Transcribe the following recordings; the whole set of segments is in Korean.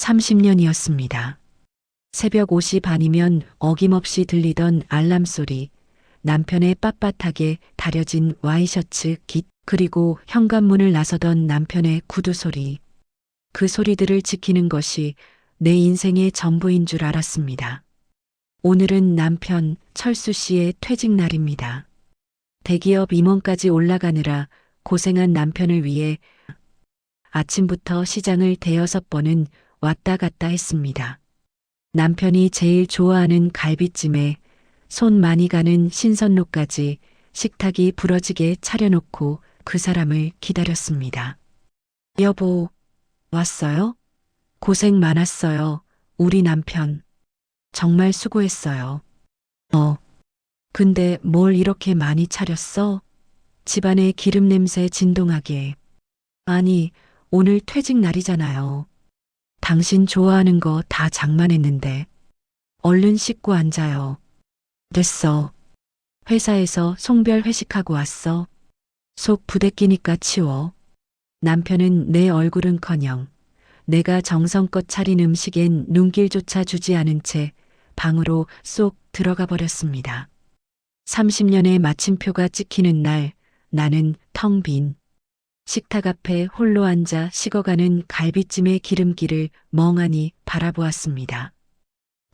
30년이었습니다. 새벽 5시 반이면 어김없이 들리던 알람 소리, 남편의 빳빳하게 다려진 와이셔츠 깃, 그리고 현관문을 나서던 남편의 구두 소리. 그 소리들을 지키는 것이 내 인생의 전부인 줄 알았습니다. 오늘은 남편 철수 씨의 퇴직 날입니다. 대기업 임원까지 올라가느라 고생한 남편을 위해 아침부터 시장을 대여섯 번은 왔다 갔다 했습니다. 남편이 제일 좋아하는 갈비찜에 손 많이 가는 신선로까지 식탁이 부러지게 차려놓고 그 사람을 기다렸습니다. 여보, 왔어요? 고생 많았어요. 우리 남편. 정말 수고했어요. 어. 근데 뭘 이렇게 많이 차렸어? 집안에 기름 냄새 진동하게. 아니, 오늘 퇴직 날이잖아요. 당신 좋아하는 거 다 장만했는데. 얼른 씻고 앉아요. 됐어. 회사에서 송별 회식하고 왔어. 속 부대끼니까 치워. 남편은 내 얼굴은커녕 내가 정성껏 차린 음식엔 눈길조차 주지 않은 채 방으로 쏙 들어가 버렸습니다. 30년의 마침표가 찍히는 날 나는 텅 빈 식탁 앞에 홀로 앉아 식어가는 갈비찜의 기름기를 멍하니 바라보았습니다.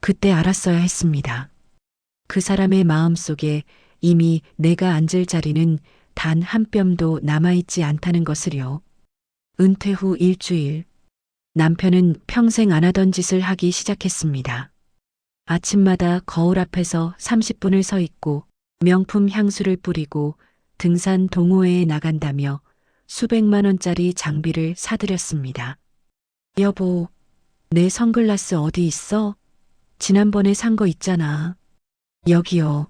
그때 알았어야 했습니다. 그 사람의 마음 속에 이미 내가 앉을 자리는 단 한 뼘도 남아있지 않다는 것을요. 은퇴 후 일주일, 남편은 평생 안 하던 짓을 하기 시작했습니다. 아침마다 거울 앞에서 30분을 서 있고 명품 향수를 뿌리고 등산 동호회에 나간다며 수백만 원짜리 장비를 사들였습니다. 여보, 내 선글라스 어디 있어? 지난번에 산 거 있잖아. 여기요.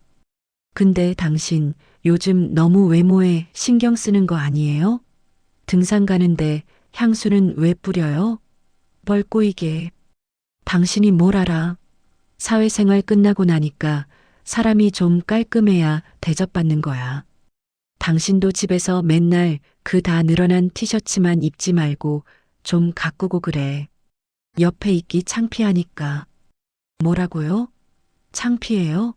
근데 당신 요즘 너무 외모에 신경 쓰는 거 아니에요? 등산 가는데 향수는 왜 뿌려요? 뭘 꼬이게. 당신이 뭘 알아? 사회생활 끝나고 나니까 사람이 좀 깔끔해야 대접받는 거야. 당신도 집에서 맨날 그 다 늘어난 티셔츠만 입지 말고 좀 가꾸고 그래. 옆에 있기 창피하니까. 뭐라고요? 창피해요?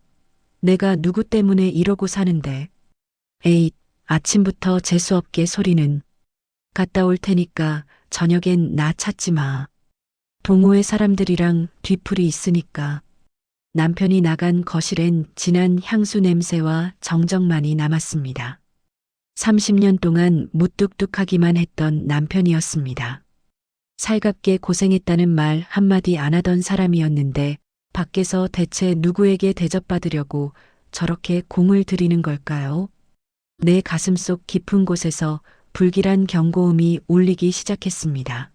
내가 누구 때문에 이러고 사는데. 에잇, 아침부터 재수없게 소리는. 갔다 올 테니까 저녁엔 나 찾지 마. 동호회 사람들이랑 뒤풀이 있으니까. 남편이 나간 거실엔 진한 향수 냄새와 정적만이 남았습니다. 30년 동안 무뚝뚝하기만 했던 남편이었습니다. 살갑게 고생했다는 말 한마디 안 하던 사람이었는데 밖에서 대체 누구에게 대접받으려고 저렇게 공을 들이는 걸까요? 내 가슴 속 깊은 곳에서 불길한 경고음이 울리기 시작했습니다.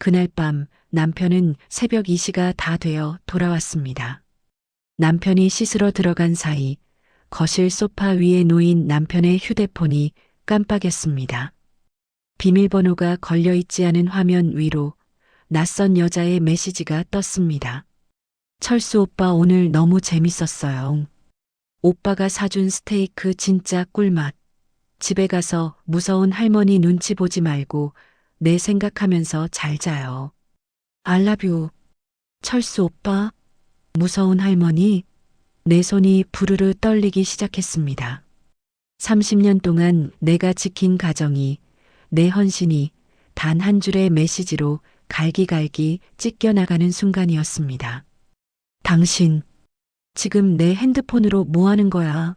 그날 밤 남편은 새벽 2시가 다 되어 돌아왔습니다. 남편이 씻으러 들어간 사이 거실 소파 위에 놓인 남편의 휴대폰이 깜빡였습니다. 비밀번호가 걸려 있지 않은 화면 위로 낯선 여자의 메시지가 떴습니다. 철수 오빠 오늘 너무 재밌었어요. 오빠가 사준 스테이크 진짜 꿀맛. 집에 가서 무서운 할머니 눈치 보지 말고 내 생각하면서 잘 자요. 알라뷰. 철수 오빠. 무서운 할머니. 내 손이 부르르 떨리기 시작했습니다. 30년 동안 내가 지킨 가정이 내 헌신이 단 한 줄의 메시지로 갈기갈기 찢겨나가는 순간이었습니다. 당신, 지금 내 핸드폰으로 뭐 하는 거야?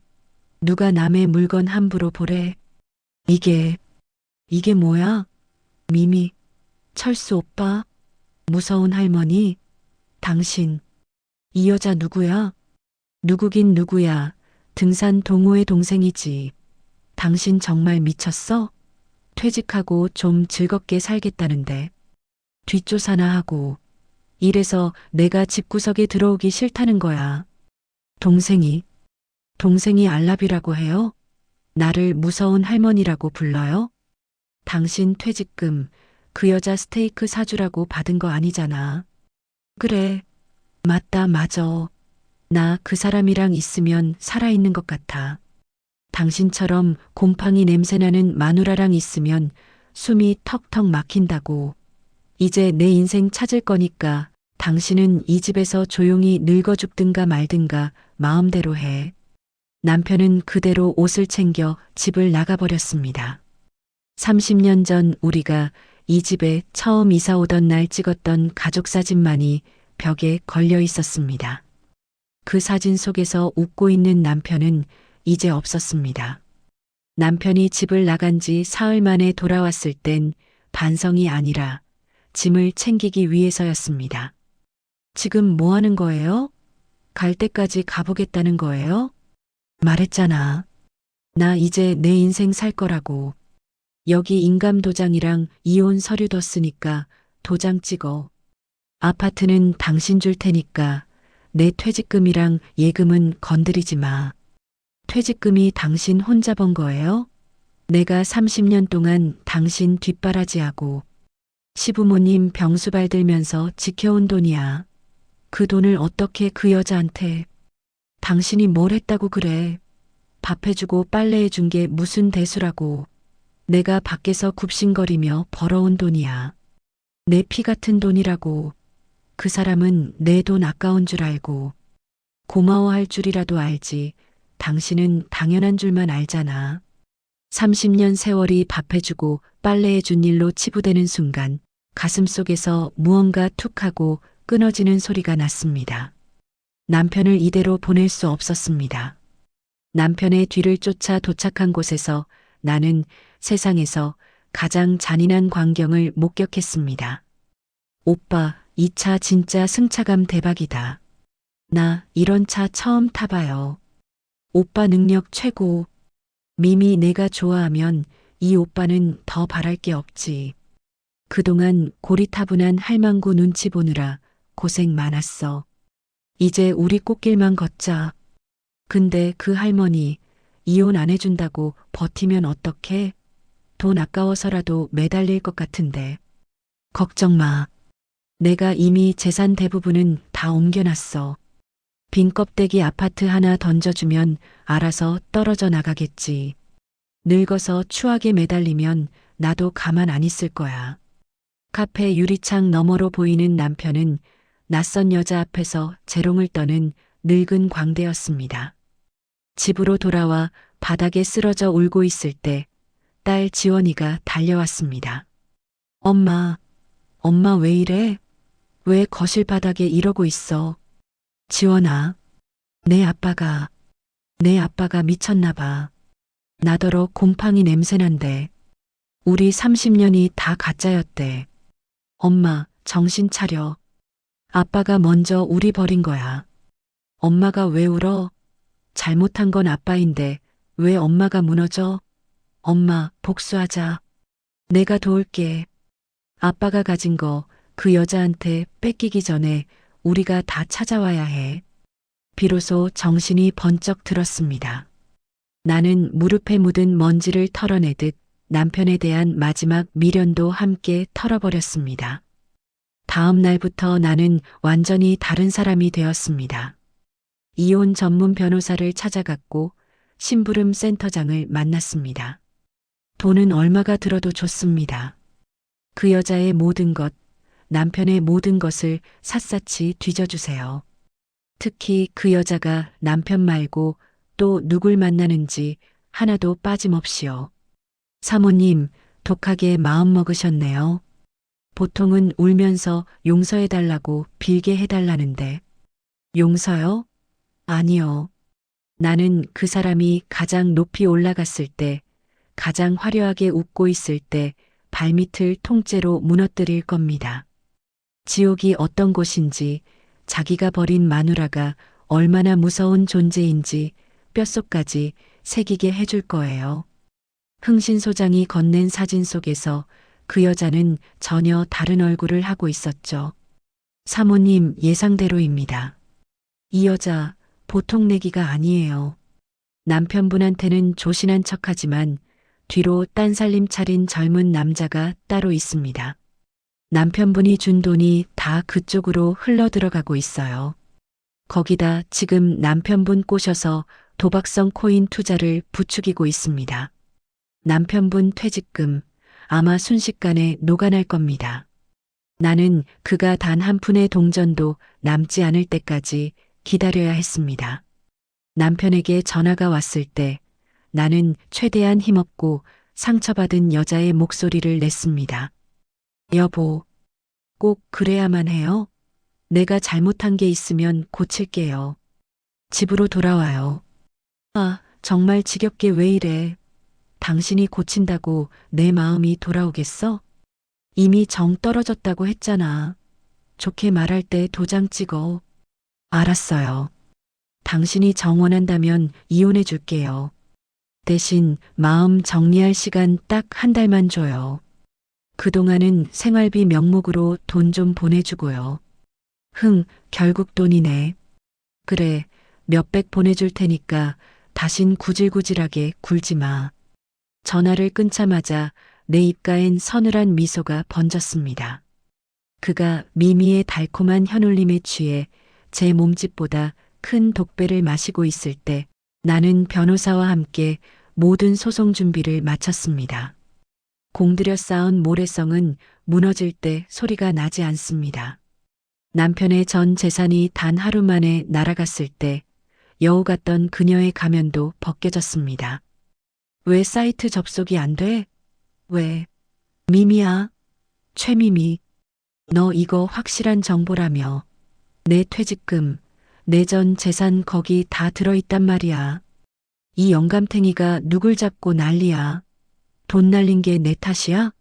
누가 남의 물건 함부로 보래? 이게, 이게 뭐야? 미미, 철수 오빠, 무서운 할머니, 당신, 이 여자 누구야? 누구긴 누구야. 등산 동호회 동생이지. 당신 정말 미쳤어? 퇴직하고 좀 즐겁게 살겠다는데. 뒷조사나 하고. 이래서 내가 집구석에 들어오기 싫다는 거야. 동생이. 동생이 알라비라고 해요? 나를 무서운 할머니라고 불러요? 당신 퇴직금 그 여자 스테이크 사주라고 받은 거 아니잖아. 그래. 맞다, 맞어. 나 그 사람이랑 있으면 살아있는 것 같아. 당신처럼 곰팡이 냄새나는 마누라랑 있으면 숨이 턱턱 막힌다고. 이제 내 인생 찾을 거니까 당신은 이 집에서 조용히 늙어 죽든가 말든가 마음대로 해. 남편은 그대로 옷을 챙겨 집을 나가버렸습니다. 30년 전 우리가 이 집에 처음 이사 오던 날 찍었던 가족 사진만이 벽에 걸려 있었습니다. 그 사진 속에서 웃고 있는 남편은 이제 없었습니다. 남편이 집을 나간 지 사흘 만에 돌아왔을 땐 반성이 아니라 짐을 챙기기 위해서였습니다. 지금 뭐 하는 거예요? 갈 때까지 가보겠다는 거예요? 말했잖아. 나 이제 내 인생 살 거라고. 여기 인감 도장이랑 이혼 서류 뒀으니까 도장 찍어. 아파트는 당신 줄 테니까 내 퇴직금이랑 예금은 건드리지 마. 퇴직금이 당신 혼자 번 거예요? 내가 30년 동안 당신 뒷바라지하고 시부모님 병수발 들면서 지켜온 돈이야. 그 돈을 어떻게 그 여자한테 당신이 뭘 했다고 그래. 밥 해주고 빨래 해준 게 무슨 대수라고. 내가 밖에서 굽신거리며 벌어온 돈이야. 내 피 같은 돈이라고. 그 사람은 내 돈 아까운 줄 알고 고마워할 줄이라도 알지. 당신은 당연한 줄만 알잖아. 30년 세월이 밥해주고 빨래해준 일로 치부되는 순간 가슴 속에서 무언가 툭 하고 끊어지는 소리가 났습니다. 남편을 이대로 보낼 수 없었습니다. 남편의 뒤를 쫓아 도착한 곳에서 나는 세상에서 가장 잔인한 광경을 목격했습니다. 오빠, 이 차 진짜 승차감 대박이다. 나 이런 차 처음 타봐요. 오빠 능력 최고. 미미 내가 좋아하면 이 오빠는 더 바랄 게 없지. 그동안 고리타분한 할망구 눈치 보느라 고생 많았어. 이제 우리 꽃길만 걷자. 근데 그 할머니 이혼 안 해준다고 버티면 어떡해? 돈 아까워서라도 매달릴 것 같은데. 걱정 마. 내가 이미 재산 대부분은 다 옮겨놨어. 빈 껍데기 아파트 하나 던져주면 알아서 떨어져 나가겠지. 늙어서 추하게 매달리면 나도 가만 안 있을 거야. 카페 유리창 너머로 보이는 남편은 낯선 여자 앞에서 재롱을 떠는 늙은 광대였습니다. 집으로 돌아와 바닥에 쓰러져 울고 있을 때 딸 지원이가 달려왔습니다. 엄마, 엄마 왜 이래? 왜 거실 바닥에 이러고 있어? 지원아, 내 아빠가, 내 아빠가 미쳤나 봐. 나더러 곰팡이 냄새난데. 우리 30년이 다 가짜였대. 엄마, 정신 차려. 아빠가 먼저 우리 버린 거야. 엄마가 왜 울어? 잘못한 건 아빠인데 왜 엄마가 무너져? 엄마, 복수하자. 내가 도울게. 아빠가 가진 거 그 여자한테 뺏기기 전에 우리가 다 찾아와야 해. 비로소 정신이 번쩍 들었습니다. 나는 무릎에 묻은 먼지를 털어내듯 남편에 대한 마지막 미련도 함께 털어버렸습니다. 다음 날부터 나는 완전히 다른 사람이 되었습니다. 이혼 전문 변호사를 찾아갔고 심부름 센터장을 만났습니다. 돈은 얼마가 들어도 좋습니다. 그 여자의 모든 것, 남편의 모든 것을 샅샅이 뒤져주세요. 특히 그 여자가 남편 말고 또 누굴 만나는지 하나도 빠짐없이요. 사모님, 독하게 마음 먹으셨네요. 보통은 울면서 용서해달라고 빌게 해달라는데. 용서요? 아니요. 나는 그 사람이 가장 높이 올라갔을 때, 가장 화려하게 웃고 있을 때 발밑을 통째로 무너뜨릴 겁니다. 지옥이 어떤 곳인지, 자기가 버린 마누라가 얼마나 무서운 존재인지 뼛속까지 새기게 해줄 거예요. 흥신 소장이 건넨 사진 속에서 그 여자는 전혀 다른 얼굴을 하고 있었죠. 사모님 예상대로입니다. 이 여자 보통 내기가 아니에요. 남편분한테는 조신한 척하지만 뒤로 딴살림 차린 젊은 남자가 따로 있습니다. 남편분이 준 돈이 다 그쪽으로 흘러 들어가고 있어요. 거기다 지금 남편분 꼬셔서 도박성 코인 투자를 부추기고 있습니다. 남편분 퇴직금 아마 순식간에 녹아날 겁니다. 나는 그가 단 한 푼의 동전도 남지 않을 때까지 기다려야 했습니다. 남편에게 전화가 왔을 때 나는 최대한 힘없고 상처받은 여자의 목소리를 냈습니다. 여보, 꼭 그래야만 해요? 내가 잘못한 게 있으면 고칠게요. 집으로 돌아와요. 아, 정말 지겹게 왜 이래. 당신이 고친다고 내 마음이 돌아오겠어? 이미 정 떨어졌다고 했잖아. 좋게 말할 때 도장 찍어. 알았어요. 당신이 정원한다면 이혼해 줄게요. 대신 마음 정리할 시간 딱 한 달만 줘요. 그동안은 생활비 명목으로 돈 좀 보내주고요. 흥, 결국 돈이네. 그래, 몇백 보내줄 테니까 다신 구질구질하게 굴지 마. 전화를 끊자마자 내 입가엔 서늘한 미소가 번졌습니다. 그가 미미의 달콤한 현울림에 취해 제 몸집보다 큰 독배를 마시고 있을 때 나는 변호사와 함께 모든 소송 준비를 마쳤습니다. 공들여 쌓은 모래성은 무너질 때 소리가 나지 않습니다. 남편의 전 재산이 단 하루 만에 날아갔을 때 여우 같던 그녀의 가면도 벗겨졌습니다. 왜 사이트 접속이 안 돼? 왜? 미미야. 최미미. 너 이거 확실한 정보라며. 내 퇴직금, 내 전 재산 거기 다 들어있단 말이야. 이 영감탱이가 누굴 잡고 난리야. 돈 날린 게 내 탓이야?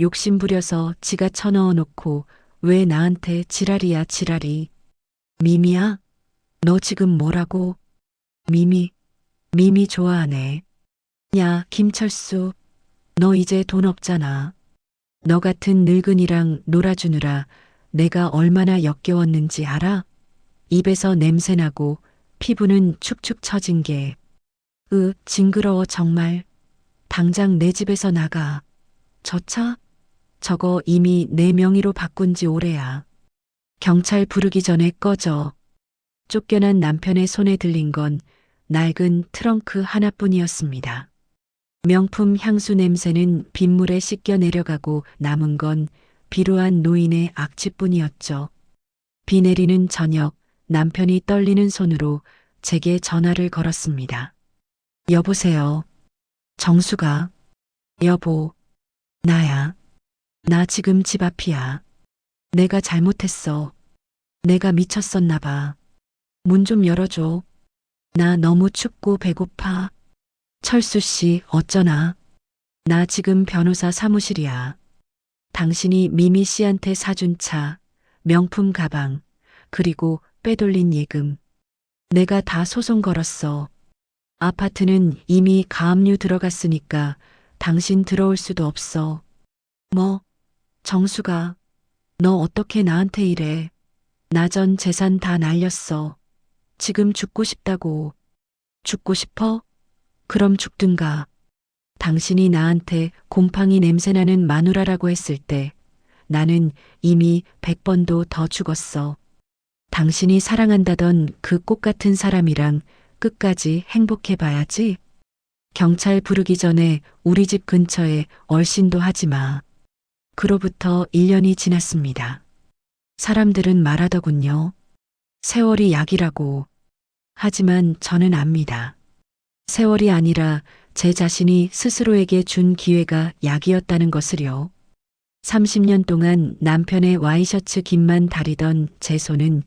욕심 부려서 지가 쳐넣어 놓고 왜 나한테 지랄이야 지랄이. 미미야? 너 지금 뭐라고? 미미, 미미 좋아하네. 야, 김철수. 너 이제 돈 없잖아. 너 같은 늙은이랑 놀아주느라 내가 얼마나 역겨웠는지 알아? 입에서 냄새나고 피부는 축축 처진 게. 으, 징그러워 정말. 당장 내 집에서 나가. 저 차? 저거 이미 내 명의로 바꾼 지 오래야. 경찰 부르기 전에 꺼져. 쫓겨난 남편의 손에 들린 건 낡은 트렁크 하나뿐이었습니다. 명품 향수 냄새는 빗물에 씻겨 내려가고 남은 건 비루한 노인의 악취뿐이었죠. 비 내리는 저녁 남편이 떨리는 손으로 제게 전화를 걸었습니다. 여보세요. 정수가. 여보. 나야. 나 지금 집 앞이야. 내가 잘못했어. 내가 미쳤었나 봐. 문 좀 열어줘. 나 너무 춥고 배고파. 철수 씨, 어쩌나? 나 지금 변호사 사무실이야. 당신이 미미 씨한테 사준 차, 명품 가방, 그리고 빼돌린 예금. 내가 다 소송 걸었어. 아파트는 이미 가압류 들어갔으니까 당신 들어올 수도 없어. 뭐, 정수가, 너 어떻게 나한테 이래. 나 전 재산 다 날렸어. 지금 죽고 싶다고. 죽고 싶어? 그럼 죽든가. 당신이 나한테 곰팡이 냄새나는 마누라라고 했을 때 나는 이미 백 번도 더 죽었어. 당신이 사랑한다던 그 꽃 같은 사람이랑 끝까지 행복해 봐야지. 경찰 부르기 전에 우리 집 근처에 얼씬도 하지 마. 그로부터 1년이 지났습니다. 사람들은 말하더군요. 세월이 약이라고. 하지만 저는 압니다. 세월이 아니라 제 자신이 스스로에게 준 기회가 약이었다는 것을요. 30년 동안 남편의 와이셔츠 깃만 다리던 제 손은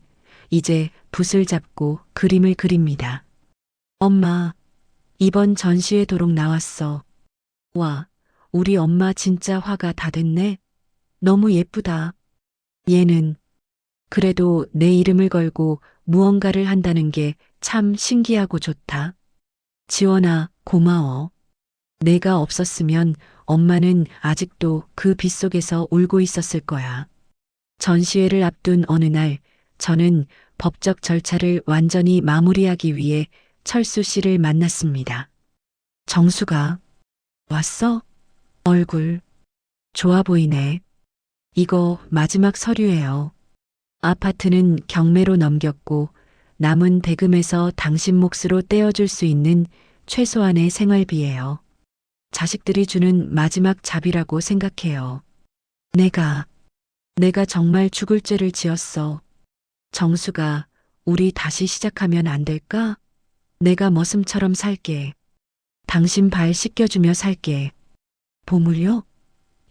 이제 붓을 잡고 그림을 그립니다. 엄마, 이번 전시회 도록 나왔어. 와, 우리 엄마 진짜 화가 다 됐네. 너무 예쁘다. 얘는 그래도 내 이름을 걸고 무언가를 한다는 게 참 신기하고 좋다. 지원아, 고마워. 내가 없었으면 엄마는 아직도 그 빗속에서 울고 있었을 거야. 전시회를 앞둔 어느 날 저는 법적 절차를 완전히 마무리하기 위해 철수 씨를 만났습니다. 정수가 왔어? 얼굴 좋아 보이네. 이거 마지막 서류예요. 아파트는 경매로 넘겼고 남은 대금에서 당신 몫으로 떼어줄 수 있는 최소한의 생활비예요. 자식들이 주는 마지막 잡이라고 생각해요. 내가 내가 정말 죽을 죄를 지었어. 정수가, 우리 다시 시작하면 안 될까? 내가 머슴처럼 살게. 당신 발 씻겨주며 살게. 보물요?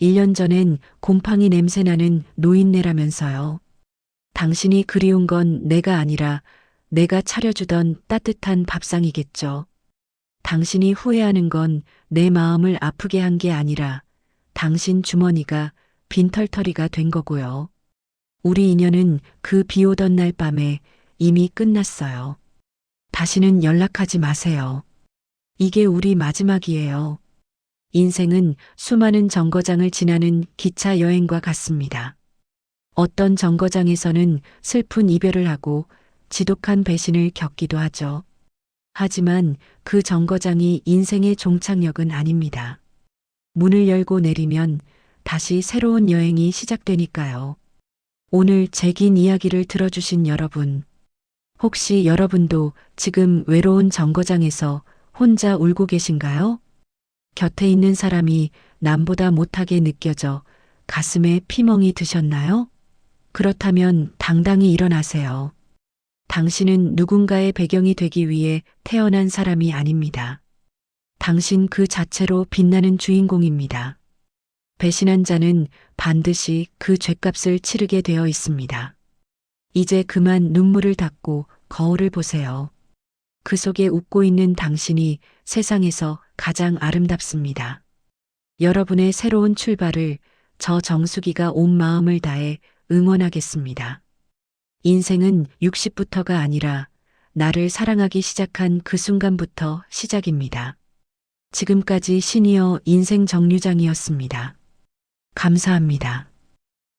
1년 전엔 곰팡이 냄새나는 노인네라면서요. 당신이 그리운 건 내가 아니라 내가 차려주던 따뜻한 밥상이겠죠. 당신이 후회하는 건 내 마음을 아프게 한 게 아니라 당신 주머니가 빈털터리가 된 거고요. 우리 인연은 그 비 오던 날 밤에 이미 끝났어요. 다시는 연락하지 마세요. 이게 우리 마지막이에요. 인생은 수많은 정거장을 지나는 기차 여행과 같습니다. 어떤 정거장에서는 슬픈 이별을 하고 지독한 배신을 겪기도 하죠. 하지만 그 정거장이 인생의 종착역은 아닙니다. 문을 열고 내리면 다시 새로운 여행이 시작되니까요. 오늘 제 긴 이야기를 들어주신 여러분, 혹시 여러분도 지금 외로운 정거장에서 혼자 울고 계신가요? 곁에 있는 사람이 남보다 못하게 느껴져 가슴에 피멍이 드셨나요? 그렇다면 당당히 일어나세요. 당신은 누군가의 배경이 되기 위해 태어난 사람이 아닙니다. 당신 그 자체로 빛나는 주인공입니다. 배신한 자는 반드시 그 죗값을 치르게 되어 있습니다. 이제 그만 눈물을 닦고 거울을 보세요. 그 속에 웃고 있는 당신이 세상에서 가장 아름답습니다. 여러분의 새로운 출발을 저 정수기가 온 마음을 다해 응원하겠습니다. 인생은 60부터가 아니라 나를 사랑하기 시작한 그 순간부터 시작입니다. 지금까지 시니어 인생 정류장이었습니다. 감사합니다.